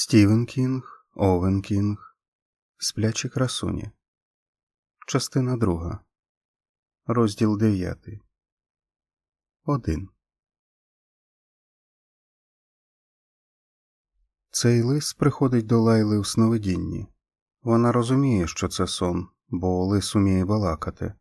Стівен Кінг, Овен Кінг, Сплячі красуні. Частина друга. Розділ дев'ятий. Один. Цей лис приходить до Лайли у сновидінні. Вона розуміє, що це сон, бо лис уміє балакати.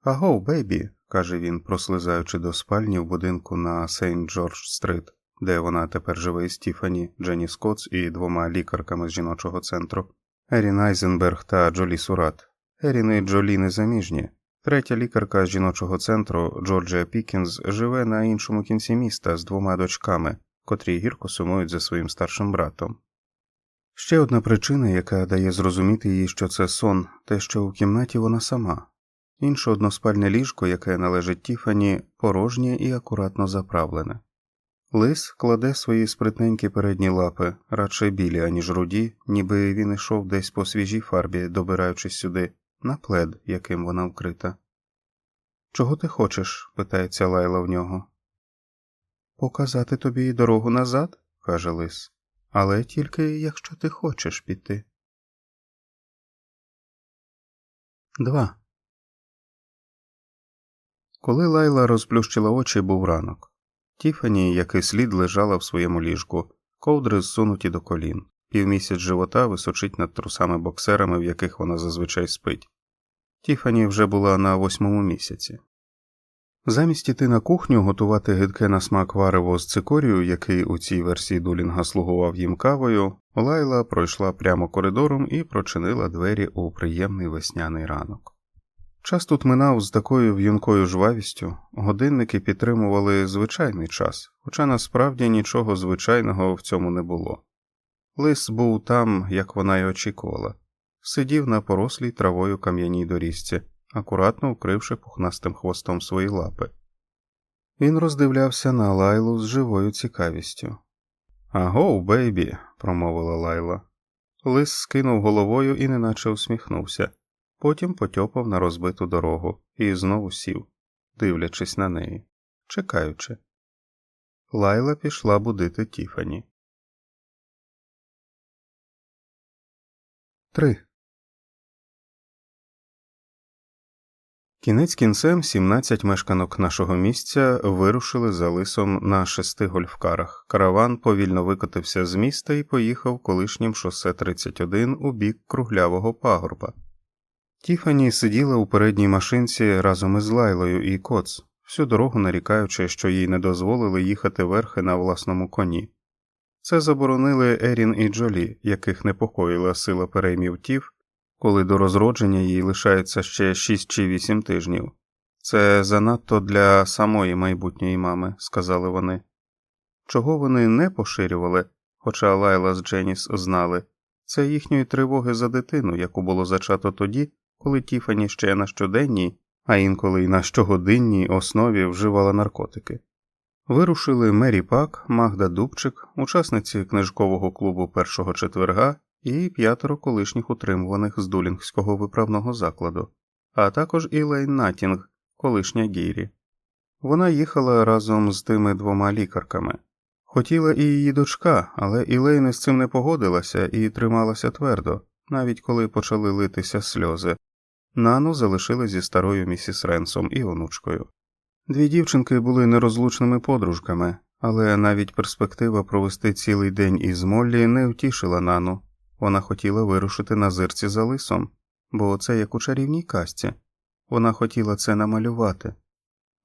Аго, бейбі, каже він, прослизаючи до спальні в будинку на Сейнт Джордж Стрит, де вона тепер живе із Тіфані, Дженні Скотс і двома лікарками з жіночого центру Ерін Айзенберг та Джолі Сурат. Ерін і Джолі незаміжні. Третя лікарка з жіночого центру Джорджія Пікінз живе на іншому кінці міста з двома дочками, котрі гірко сумують за своїм старшим братом. Ще одна причина, яка дає зрозуміти їй, що це сон, те, що у кімнаті вона сама. Інше односпальне ліжко, яке належить Тіфані, порожнє і акуратно заправлене. Лис кладе свої спритненькі передні лапи, радше білі, аніж руді, ніби він ішов десь по свіжій фарбі, добираючись сюди, на плед, яким вона вкрита. Чого ти хочеш? питається Лайла в нього. Показати тобі дорогу назад, каже лис, але тільки якщо ти хочеш піти. Два. Коли Лайла розплющила очі, був ранок. Тіфані, як і слід, лежала в своєму ліжку, ковдри зсунуті до колін, півмісяць живота височить над трусами боксерами, в яких вона зазвичай спить. Тіфані вже була на восьмому місяці. Замість іти на кухню готувати гидке на смак варево з цикорію, який у цій версії дулінга слугував їм кавою, Лайла пройшла прямо коридором і прочинила двері у приємний весняний ранок. Час тут минав з такою в'юнкою жвавістю, годинники підтримували звичайний час, хоча насправді нічого звичайного в цьому не було. Лис був там, як вона й очікувала, сидів на порослій травою кам'яній доріжці, акуратно вкривши пухнастим хвостом свої лапи. Він роздивлявся на лайлу з живою цікавістю. Аго, бейбі, промовила лайла. Лис скинув головою і неначе усміхнувся потім потьопав на розбиту дорогу і знову сів, дивлячись на неї, чекаючи. Лайла пішла будити Тіфані. 3. Кінець кінцем 17 мешканок нашого місця вирушили за лисом на шести гольфкарах. Караван повільно викотився з міста і поїхав колишнім шосе 31 у бік круглявого пагорба. Тіфані сиділа у передній машинці разом із Лайлою і Коц, всю дорогу нарікаючи, що їй не дозволили їхати верхи на власному коні. Це заборонили Ерін і Джолі, яких непокоїла сила переймів тів, коли до розродження їй лишається ще 6 чи 8 тижнів. Це занадто для самої майбутньої мами, сказали вони. Чого вони не поширювали, хоча Лайла з Дженіс знали, це їхньої тривоги за дитину, яку було зачато тоді, коли Тіфані ще на щоденній, а інколи й на щогодинній основі вживала наркотики. Вирушили Мері Пак, Магда Дубчик, учасниці книжкового клубу першого четверга і п'ятеро колишніх утримуваних з дулінгського виправного закладу, а також Ілейн Натінг, колишня Гірі. Вона їхала разом з тими двома лікарками. Хотіла і її дочка, але Ілейн з цим не погодилася і трималася твердо, навіть коли почали литися сльози, Нану залишили зі старою місіс Ренсом і онучкою. Дві дівчинки були нерозлучними подружками, але навіть перспектива провести цілий день із Моллі не втішила Нану. Вона хотіла вирушити на зирці за лисом, бо це як у чарівній касті. Вона хотіла це намалювати.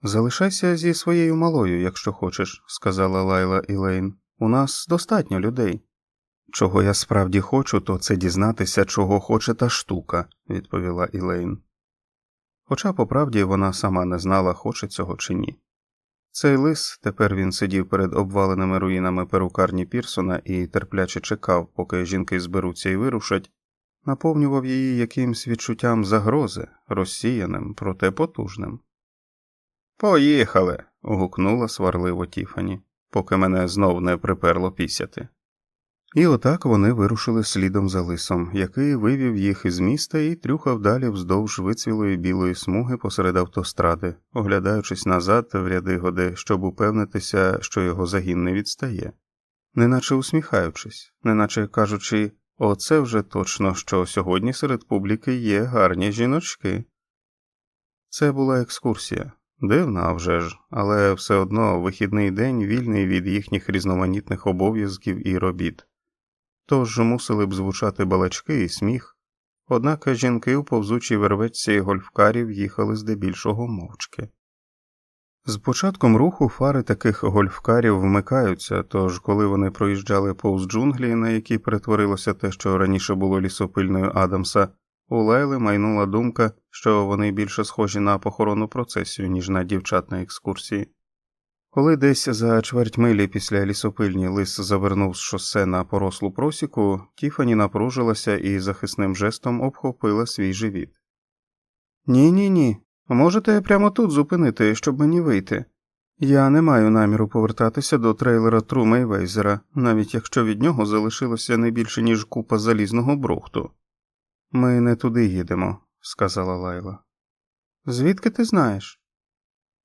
Залишайся зі своєю малою, якщо хочеш, сказала Лайла Ілейн. У нас достатньо людей. Чого я справді хочу, то це дізнатися, чого хоче та штука, відповіла Ілейн. Хоча по правді вона сама не знала, хоче цього чи ні. Цей лис тепер він сидів перед обваленими руїнами перукарні Пірсона і терпляче чекав, поки жінки зберуться і вирушать, наповнював її якимсь відчуттям загрози, розсіяним, проте потужним. Поїхали. гукнула сварливо Тіфані, поки мене знов не приперло пісяти. І отак вони вирушили слідом за лисом, який вивів їх із міста і трюхав далі вздовж вицвілої білої смуги посеред автостради, оглядаючись назад в ряди годи, щоб упевнитися, що його загін не відстає. неначе усміхаючись, неначе кажучи, оце вже точно, що сьогодні серед публіки є гарні жіночки. Це була екскурсія. Дивна, а вже ж, але все одно вихідний день вільний від їхніх різноманітних обов'язків і робіт. Тож мусили б звучати балачки і сміх, однак жінки у повзучій вервечці гольфкарів їхали здебільшого мовчки. З початком руху фари таких гольфкарів вмикаються, тож коли вони проїжджали повз джунглі, на які перетворилося те, що раніше було лісопильною Адамса, у Лайли майнула думка, що вони більше схожі на похоронну процесію, ніж на дівчат на екскурсії. Коли десь за чверть милі після лісопильні лис завернув з шосе на порослу просіку, Тіфані напружилася і захисним жестом обхопила свій живіт. Ні, ні, ні. Можете прямо тут зупинити, щоб мені вийти. Я не маю наміру повертатися до трейлера Трума і Вейзера, навіть якщо від нього залишилося не більше, ніж купа залізного брухту. Ми не туди їдемо, сказала Лайла. Звідки ти знаєш?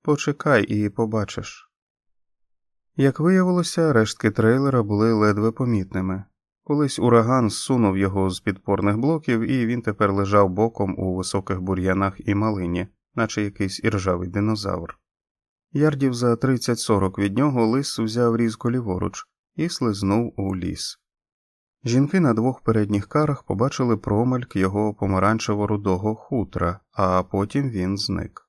Почекай і побачиш. Як виявилося, рештки трейлера були ледве помітними. Колись ураган зсунув його з підпорних блоків, і він тепер лежав боком у високих бур'янах і малині, наче якийсь іржавий динозавр. Ярдів за 30-40 від нього лис взяв різко ліворуч і слизнув у ліс. Жінки на двох передніх карах побачили промальк його помаранчево-рудого хутра, а потім він зник.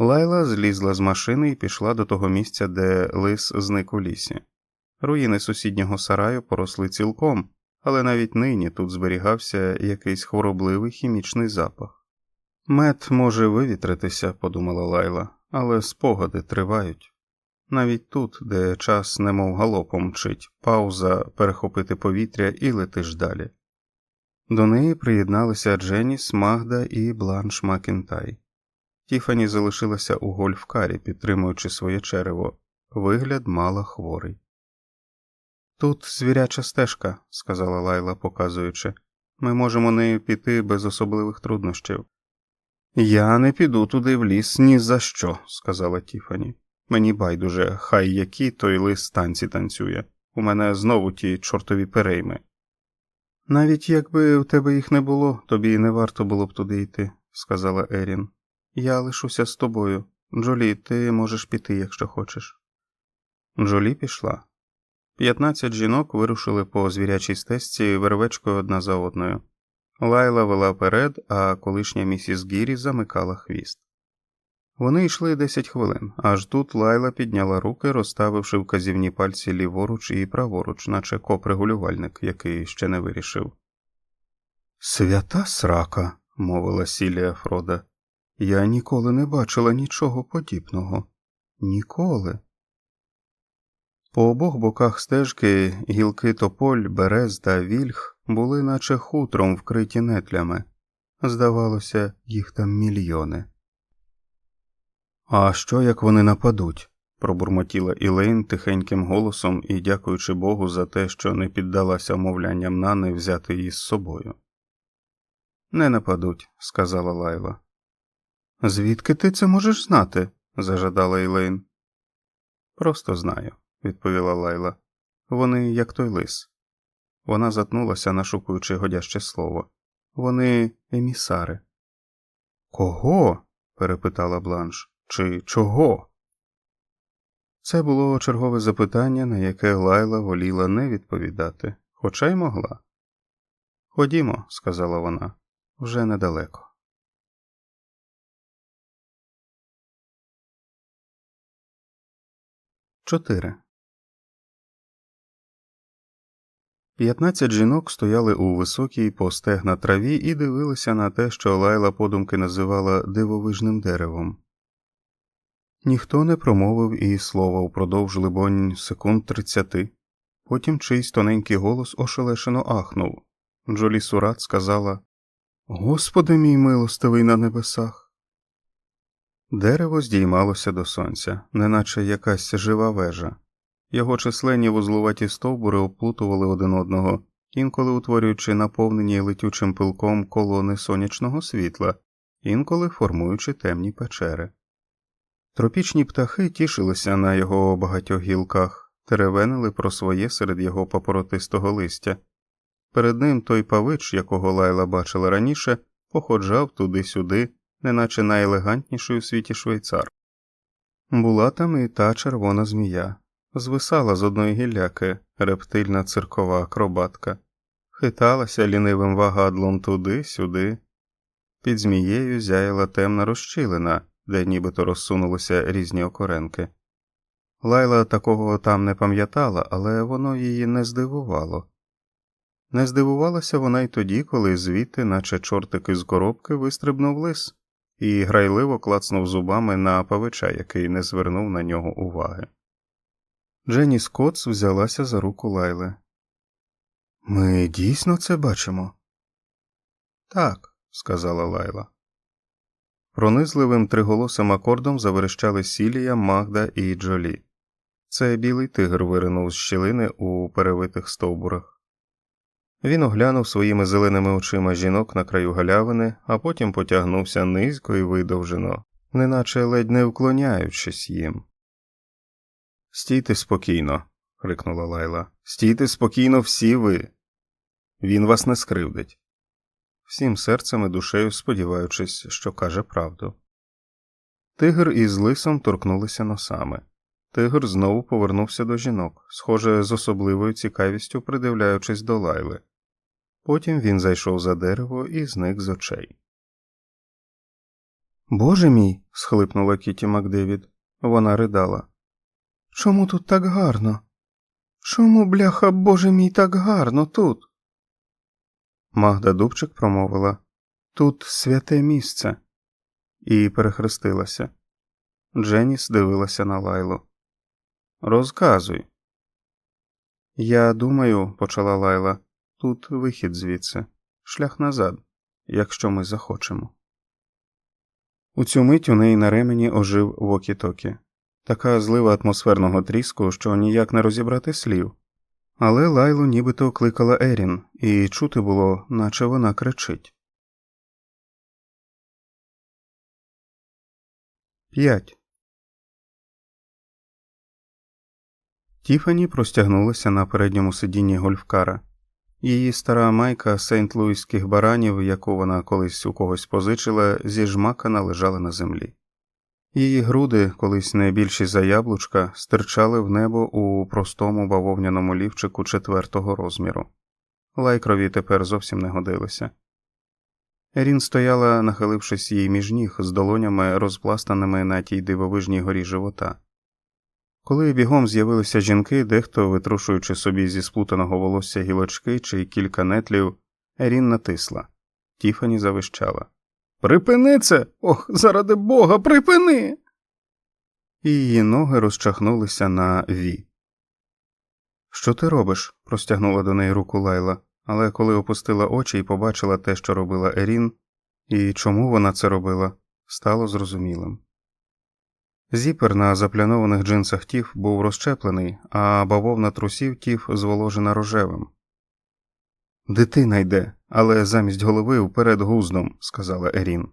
Лайла злізла з машини і пішла до того місця, де лис зник у лісі. Руїни сусіднього сараю поросли цілком, але навіть нині тут зберігався якийсь хворобливий хімічний запах. Мед може вивітритися, подумала Лайла, але спогади тривають. Навіть тут, де час немов галопом мчить, пауза перехопити повітря і летиш далі. До неї приєдналися Дженіс, Магда і Бланш Макінтай. Тіфані залишилася у гольфкарі, підтримуючи своє черево. Вигляд мала хворий. Тут звіряча стежка, сказала Лайла, показуючи. Ми можемо нею піти без особливих труднощів. Я не піду туди в ліс ні за що, сказала Тіфані. Мені байдуже, хай які той лис танці танцює. У мене знову ті чортові перейми. Навіть якби у тебе їх не було, тобі не варто було б туди йти, сказала Ерін. Я лишуся з тобою. Джолі, ти можеш піти, якщо хочеш. Джолі пішла. П'ятнадцять жінок вирушили по звірячій стежці вервечкою одна за одною. Лайла вела перед, а колишня місіс Гірі замикала хвіст. Вони йшли десять хвилин, аж тут Лайла підняла руки, розставивши вказівні пальці ліворуч і праворуч, наче коп-регулювальник, який ще не вирішив. Свята срака, мовила Сілія Фрода. Я ніколи не бачила нічого подібного. Ніколи. По обох боках стежки гілки тополь, берез та вільх були наче хутром вкриті нетлями. Здавалося, їх там мільйони. А що як вони нападуть? пробурмотіла Ілейн тихеньким голосом і дякуючи Богу за те, що не піддалася мовлянням Нани взяти її з собою. Не нападуть, сказала Лайла. Звідки ти це можеш знати? зажадала Ілейн. Просто знаю, відповіла Лайла. Вони як той лис. Вона затнулася, нашукуючи годяще слово. Вони емісари. Кого? перепитала Бланш. Чи чого? Це було чергове запитання, на яке Лайла воліла не відповідати, хоча й могла. Ходімо, сказала вона, вже недалеко. Чотири. П'ятнадцять жінок стояли у високій по стегна траві і дивилися на те, що Лайла подумки називала дивовижним деревом. Ніхто не промовив і слова упродовж, либонь, секунд тридцяти. Потім чийсь тоненький голос ошелешено ахнув. Джолі Сурат сказала Господи мій милостивий на небесах. Дерево здіймалося до сонця, неначе якась жива вежа. Його численні вузлуваті стовбури оплутували один одного, інколи утворюючи наповнені летючим пилком колони сонячного світла, інколи формуючи темні печери. Тропічні птахи тішилися на його багатьох гілках, теревенили про своє серед його папоротистого листя. Перед ним той павич, якого лайла бачила раніше, походжав туди-сюди, неначе найелегантніший у світі швейцар. Була там і та червона змія, звисала з одної гілляки, рептильна циркова акробатка, хиталася лінивим вагадлом туди-сюди. Під змією зяяла темна розчилина, де нібито розсунулися різні окоренки. Лайла такого там не пам'ятала, але воно її не здивувало. Не здивувалася вона й тоді, коли звідти, наче чортик із коробки, вистрибнув лис і грайливо клацнув зубами на павича, який не звернув на нього уваги. Дженні Скотс взялася за руку Лайли. Ми дійсно це бачимо? Так, сказала Лайла. Пронизливим триголосим акордом заверещали Сілія, Магда і Джолі. Це білий тигр виринув з щілини у перевитих стовбурах. Він оглянув своїми зеленими очима жінок на краю галявини, а потім потягнувся низько і видовжено, неначе ледь не вклоняючись їм. Стійте спокійно, крикнула Лайла. Стійте спокійно всі ви. Він вас не скривдить. Всім серцем і душею сподіваючись, що каже правду. Тигр із лисом торкнулися носами. Тигр знову повернувся до жінок, схоже, з особливою цікавістю придивляючись до лайли. Потім він зайшов за дерево і зник з очей. Боже мій. схлипнула Кіті Макдевід. Вона ридала. Чому тут так гарно? Чому, бляха, боже мій, так гарно тут? Магда Дубчик промовила Тут святе місце, і перехрестилася. Дженіс дивилася на лайлу. Розказуй. Я думаю, почала Лайла, тут вихід звідси, шлях назад, якщо ми захочемо. У цю мить у неї на ремені ожив вокі-токі. така злива атмосферного тріску, що ніяк не розібрати слів. Але Лайлу нібито кликала Ерін, і чути було, наче вона кричить. П'ять. Тіфані простягнулася на передньому сидінні гольфкара. Її стара майка сейнт-луїських баранів, яку вона колись у когось позичила, зіжмакана лежала на землі. Її груди, колись не більші за яблучка, стирчали в небо у простому бавовняному лівчику четвертого розміру. Лайкрові тепер зовсім не годилися. Рін стояла, нахилившись їй між ніг з долонями, розпластаними на тій дивовижній горі живота. Коли бігом з'явилися жінки, дехто, витрушуючи собі зі сплутаного волосся гілочки чи кілька нетлів, Ерін натисла. Тіфані завищала. Припини це! Ох, заради бога, припини. І її ноги розчахнулися на ві. Що ти робиш? простягнула до неї руку Лайла, але коли опустила очі і побачила те, що робила Ерін, і чому вона це робила, стало зрозумілим. Зіпер на заплянованих джинсах тіф був розчеплений, а бавовна трусів тіф зволожена рожевим. Дитина йде, але замість голови вперед гуздом, сказала Ерін.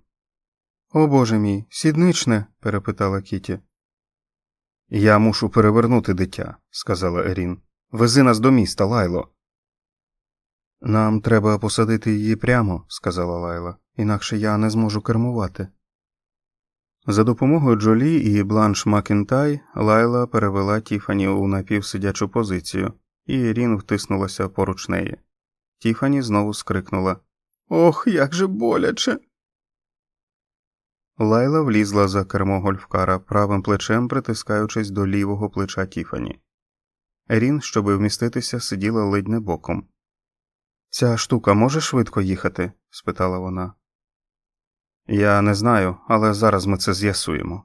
О боже мій, сідничне? перепитала Кіті. Я мушу перевернути дитя, сказала Ерін. Вези нас до міста, лайло. Нам треба посадити її прямо, сказала Лайла, інакше я не зможу кермувати. За допомогою Джолі і Бланш Макінтай Лайла перевела Тіфані у напівсидячу позицію, і Рін втиснулася поруч неї. Тіфані знову скрикнула Ох, як же боляче. Лайла влізла за кермо гольфкара, правим плечем притискаючись до лівого плеча Тіфані. Рін, щоби вміститися, сиділа ледь не боком. Ця штука може швидко їхати? спитала вона. Я не знаю, але зараз ми це з'ясуємо.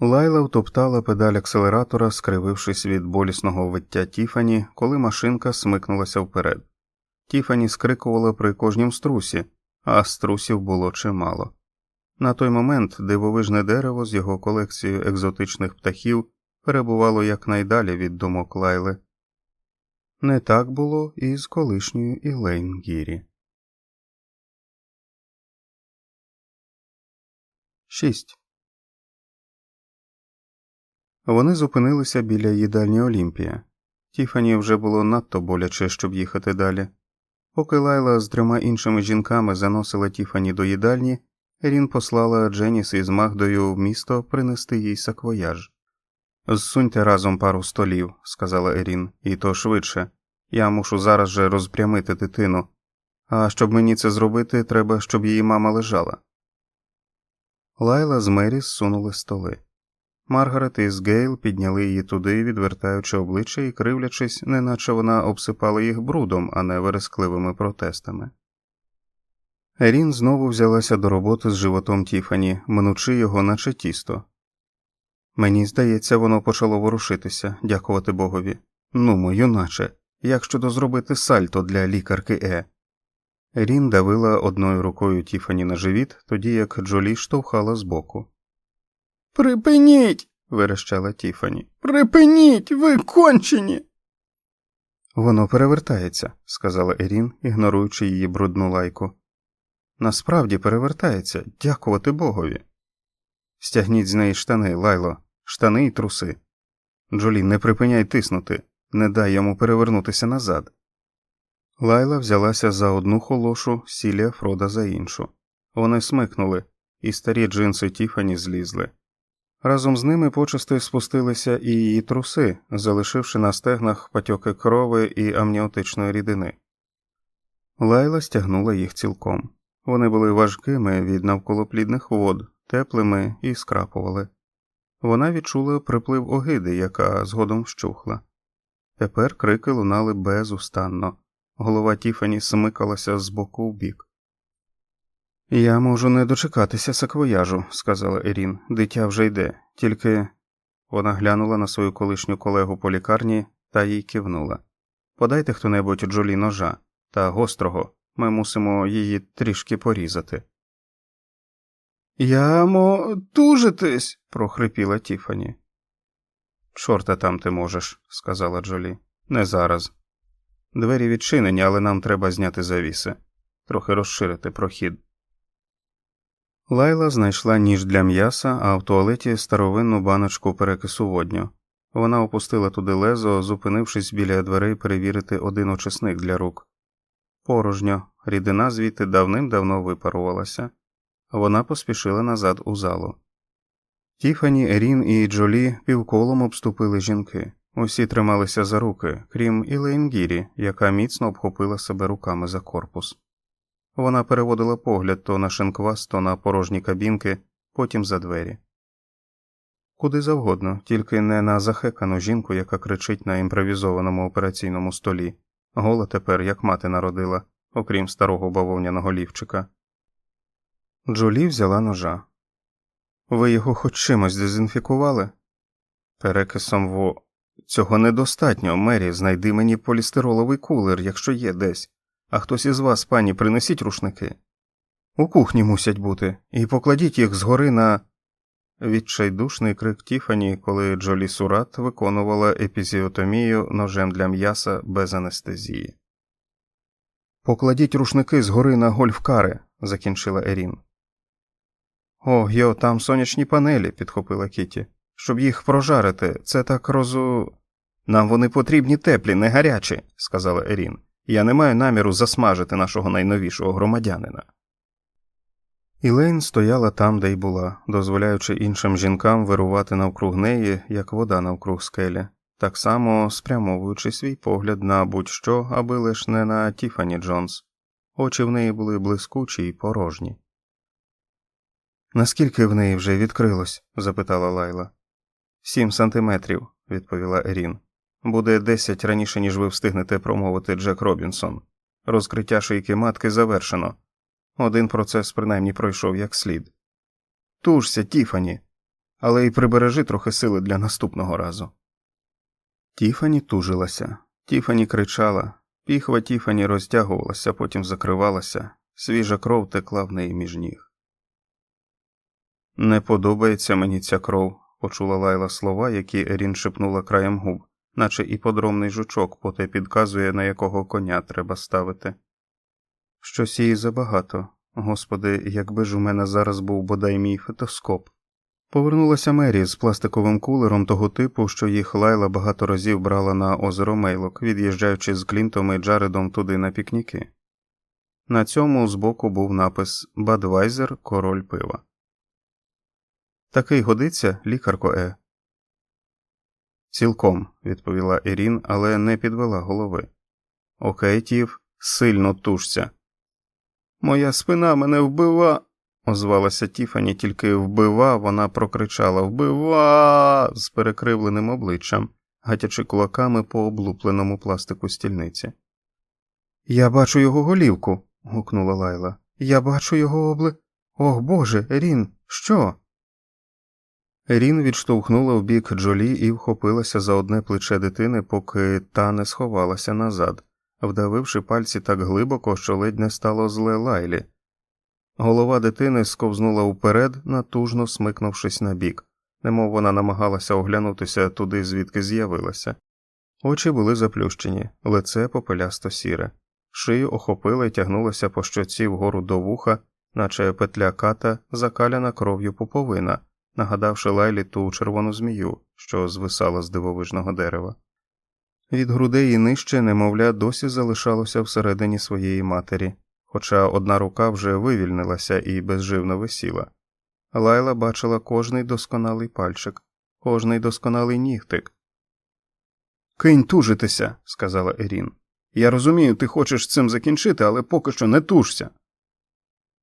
Лайла втоптала педаль акселератора, скривившись від болісного виття Тіфані, коли машинка смикнулася вперед. Тіфані скрикувала при кожнім струсі, а струсів було чимало. На той момент дивовижне дерево з його колекцією екзотичних птахів перебувало якнайдалі від думок Лайли. Не так було і з колишньою Ілейн Гірі. 6. Вони зупинилися біля їдальні Олімпія. Тіфані вже було надто боляче, щоб їхати далі. Поки Лайла з трьома іншими жінками заносила Тіфані до їдальні, Ерін послала Дженіс із Магдою в місто принести їй саквояж. Зсуньте разом пару столів, сказала Ерін, і то швидше. Я мушу зараз же розпрямити дитину. А щоб мені це зробити, треба, щоб її мама лежала. Лайла з Мері зсунули столи. Маргарет із Гейл підняли її туди, відвертаючи обличчя і кривлячись, неначе вона обсипала їх брудом, а не верескливими протестами. Ерін знову взялася до роботи з животом Тіфані, минучи його, наче тісто. Мені здається, воно почало ворушитися, дякувати Богові. Ну, юначе, як щодо зробити сальто для лікарки Е. Ерін давила одною рукою Тіфані на живіт, тоді як Джолі штовхала збоку. Припиніть. верещала Тіфані. Припиніть, ви кончені. Воно перевертається, сказала Ерін, ігноруючи її брудну лайку. Насправді перевертається, дякувати Богові. Стягніть з неї штани, лайло, штани і труси. Джолі, не припиняй тиснути, не дай йому перевернутися назад. Лайла взялася за одну холошу, сілія Фрода за іншу. Вони смикнули, і старі джинси Тіфані злізли. Разом з ними почасти спустилися і її труси, залишивши на стегнах патьоки крови і амніотичної рідини. Лайла стягнула їх цілком. Вони були важкими від навколоплідних вод, теплими і скрапували. Вона відчула приплив огиди, яка згодом вщухла. Тепер крики лунали безустанно. Голова Тіфані смикалася з боку в бік. Я можу не дочекатися саквояжу, сказала Ерін. Дитя вже йде, тільки вона глянула на свою колишню колегу по лікарні та їй кивнула. Подайте хто небудь Джолі ножа та гострого, ми мусимо її трішки порізати. Я мо тужитись. прохрипіла Тіфані. Чорта там ти можеш, сказала Джолі. Не зараз. Двері відчинені, але нам треба зняти завіси, трохи розширити прохід. Лайла знайшла ніж для м'яса, а в туалеті старовинну баночку перекису водню. Вона опустила туди лезо, зупинившись біля дверей перевірити один очисник для рук. Порожньо, рідина звідти давним-давно випарувалася. Вона поспішила назад у залу. Тіфані, Ерін і Джолі півколом обступили жінки. Усі трималися за руки, крім Ілейн Гірі, яка міцно обхопила себе руками за корпус. Вона переводила погляд то на шинквас, то на порожні кабінки, потім за двері. Куди завгодно, тільки не на захекану жінку, яка кричить на імпровізованому операційному столі, гола тепер, як мати народила, окрім старого бавовняного лівчика. Джолі взяла ножа. Ви його хоч чимось дезінфікували? Перекисом во. Цього недостатньо, Мері, знайди мені полістироловий кулер, якщо є десь. А хтось із вас, пані, принесіть рушники. У кухні мусять бути, і покладіть їх згори на. Відчайдушний крик Тіфані, коли Джолі Сурат виконувала епізіотомію ножем для м'яса без анестезії. Покладіть рушники згори на гольфкари, закінчила Ерін. О, йо, там сонячні панелі, підхопила Кіті. Щоб їх прожарити, це так розу. Нам вони потрібні теплі, не гарячі, сказала Ерін. Я не маю наміру засмажити нашого найновішого громадянина. Ілейн стояла там, де й була, дозволяючи іншим жінкам вирувати навкруг неї, як вода навкруг скелі, так само спрямовуючи свій погляд на будь-що, аби лиш не на Тіфані Джонс. Очі в неї були блискучі й порожні. Наскільки в неї вже відкрилось? запитала Лайла. Сім сантиметрів, відповіла Ерін. Буде десять раніше, ніж ви встигнете промовити Джек Робінсон. Розкриття шийки матки завершено. Один процес принаймні пройшов як слід. Тужся, Тіфані, але й прибережи трохи сили для наступного разу. Тіфані тужилася, Тіфані кричала, піхва Тіфані розтягувалася, потім закривалася, свіжа кров текла в неї між ніг. Не подобається мені ця кров, почула Лайла слова, які Ерін шепнула краєм губ, наче іподромний жучок поте підказує, на якого коня треба ставити. Щось її забагато. Господи, якби ж у мене зараз був бодай мій фетоскоп. Повернулася Мері з пластиковим кулером того типу, що їх лайла багато разів брала на озеро Мейлок, від'їжджаючи з Клінтом і Джаредом туди на пікніки. На цьому збоку був напис Бадвайзер король пива. Такий годиться, лікарко Е. Цілком, відповіла Ерін, але не підвела голови. Окей, тів, сильно тужся. Моя спина мене вбива. озвалася Тіфані, тільки вбива, вона прокричала Вбива з перекривленим обличчям, гатячи кулаками по облупленому пластику стільниці. Я бачу його голівку. гукнула Лайла. Я бачу його обли. Ох Боже, Ерін, що? Ерін відштовхнула в бік Джолі і вхопилася за одне плече дитини, поки та не сховалася назад, вдавивши пальці так глибоко, що ледь не стало зле лайлі. Голова дитини сковзнула вперед, натужно смикнувшись на бік, немов вона намагалася оглянутися туди, звідки з'явилася. Очі були заплющені, лице попелясто сіре, шию охопила і тягнулася по щоці вгору до вуха, наче петля ката, закаляна кров'ю пуповина, нагадавши Лайлі ту червону змію, що звисала з дивовижного дерева. Від грудей і нижче, немовля, досі залишалося всередині своєї матері, хоча одна рука вже вивільнилася і безживно висіла. Лайла бачила кожний досконалий пальчик, кожний досконалий нігтик. Кинь тужитися, сказала Ерін. Я розумію, ти хочеш цим закінчити, але поки що не тужся.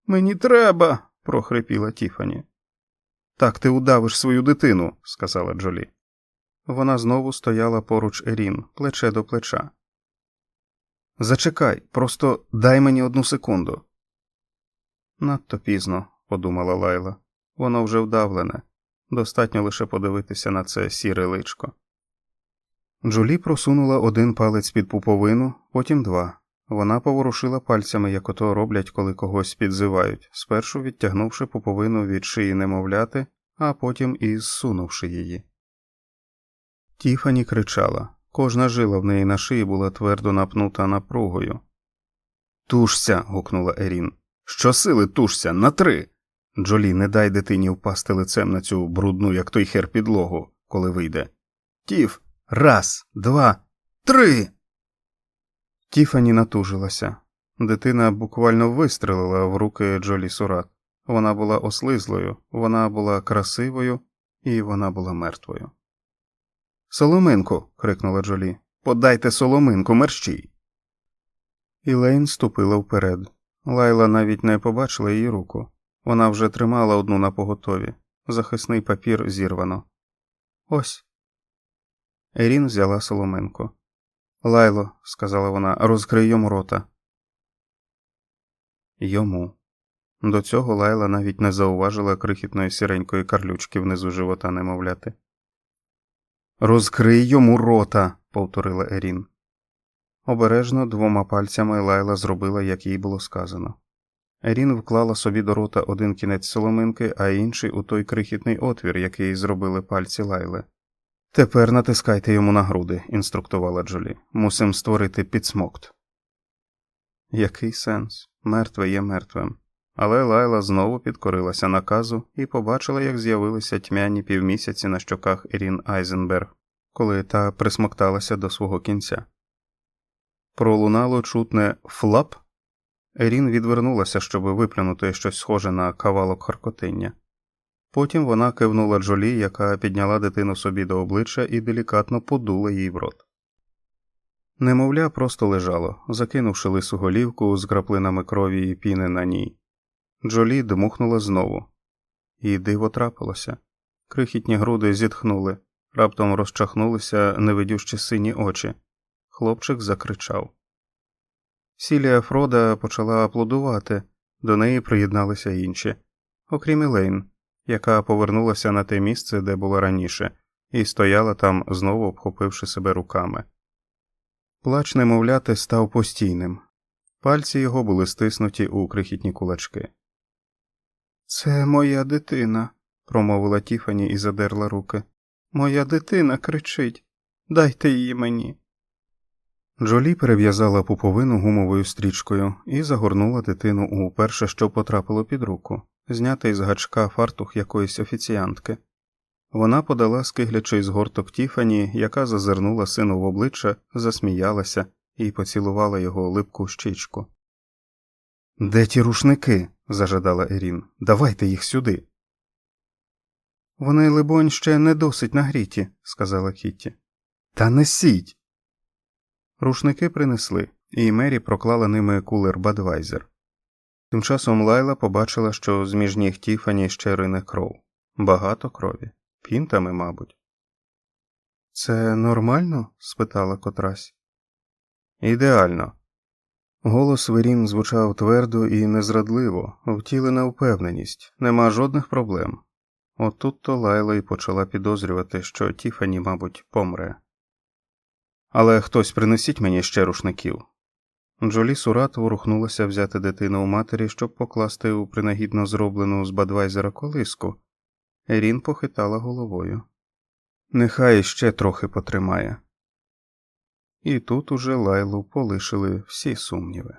Мені треба, прохрипіла Тіфані. Так ти удавиш свою дитину, сказала Джолі. Вона знову стояла поруч Ерін, плече до плеча. Зачекай, просто дай мені одну секунду. Надто пізно, подумала Лайла. Воно вже вдавлене. Достатньо лише подивитися на це сіре личко. Джулі просунула один палець під пуповину, потім два. Вона поворушила пальцями, як ото роблять, коли когось підзивають, спершу відтягнувши пуповину від шиї немовляти, а потім і зсунувши її. Тіфані кричала. Кожна жила в неї на шиї була твердо напнута напругою. Тушся. гукнула Ерін. Щосили тушся, на три. Джолі, не дай дитині впасти лицем на цю брудну, як той хер підлогу, коли вийде. Тіф, раз, два, три. Тіфані натужилася. Дитина буквально вистрелила в руки Джолі Сурат. Вона була ослизлою, вона була красивою і вона була мертвою. Соломинку. крикнула Джолі. Подайте соломинку, мерщій. Ілейн ступила вперед. Лайла навіть не побачила її руку. Вона вже тримала одну на поготові. Захисний папір зірвано. Ось. Ерін взяла соломинку. Лайло, сказала вона, розкрий йому рота. Йому. До цього Лайла навіть не зауважила крихітної сіренької карлючки внизу живота немовляти. Розкрий йому рота, повторила Ерін. Обережно двома пальцями Лайла зробила, як їй було сказано. Ерін вклала собі до рота один кінець соломинки, а інший у той крихітний отвір, який зробили пальці Лайли. Тепер натискайте йому на груди, інструктувала Джолі. Мусим створити підсмокт. Який сенс? Мертве є мертвим. Але Лайла знову підкорилася наказу і побачила, як з'явилися тьмяні півмісяці на щоках Ерін Айзенберг, коли та присмокталася до свого кінця. Пролунало чутне флап. Ерін відвернулася, щоб виплюнути щось схоже на кавалок харкотиння. Потім вона кивнула Джолі, яка підняла дитину собі до обличчя і делікатно подула їй в рот. Немовля просто лежало, закинувши лису голівку з краплинами крові і піни на ній. Джолі дмухнула знову. І диво трапилося. Крихітні груди зітхнули, раптом розчахнулися невидющі сині очі. Хлопчик закричав. Сілія Фрода почала аплодувати, до неї приєдналися інші, окрім Елейн, яка повернулася на те місце, де була раніше, і стояла там, знову обхопивши себе руками. Плач немовляти став постійним. Пальці його були стиснуті у крихітні кулачки. Це моя дитина, промовила Тіфані і задерла руки. Моя дитина кричить. Дайте її мені. Джолі перев'язала пуповину гумовою стрічкою і загорнула дитину у перше, що потрапило під руку, знятий з гачка фартух якоїсь офіціантки. Вона подала скиглячий згорток Тіфані, яка зазирнула сину в обличчя, засміялася і поцілувала його липку щічку. Де ті рушники? зажадала Ерін. Давайте їх сюди. Вони, либонь, ще не досить нагріті, сказала Кітті. Та несіть. Рушники принесли, і Мері проклала ними кулер Бадвайзер. Тим часом Лайла побачила, що з між ніг Тіфані ще рине кров. Багато крові. Пінтами, мабуть. Це нормально? спитала котрась. Ідеально. Голос Верін звучав твердо і незрадливо, втілена впевненість, нема жодних проблем. Отут то Лайла й почала підозрювати, що Тіфані, мабуть, помре. Але хтось принесіть мені ще рушників. Джолі Сурат ворухнулася взяти дитину у матері, щоб покласти у принагідно зроблену з Бадвайзера колиску. Ерін похитала головою. Нехай ще трохи потримає. І тут уже Лайлу полишили всі сумніви.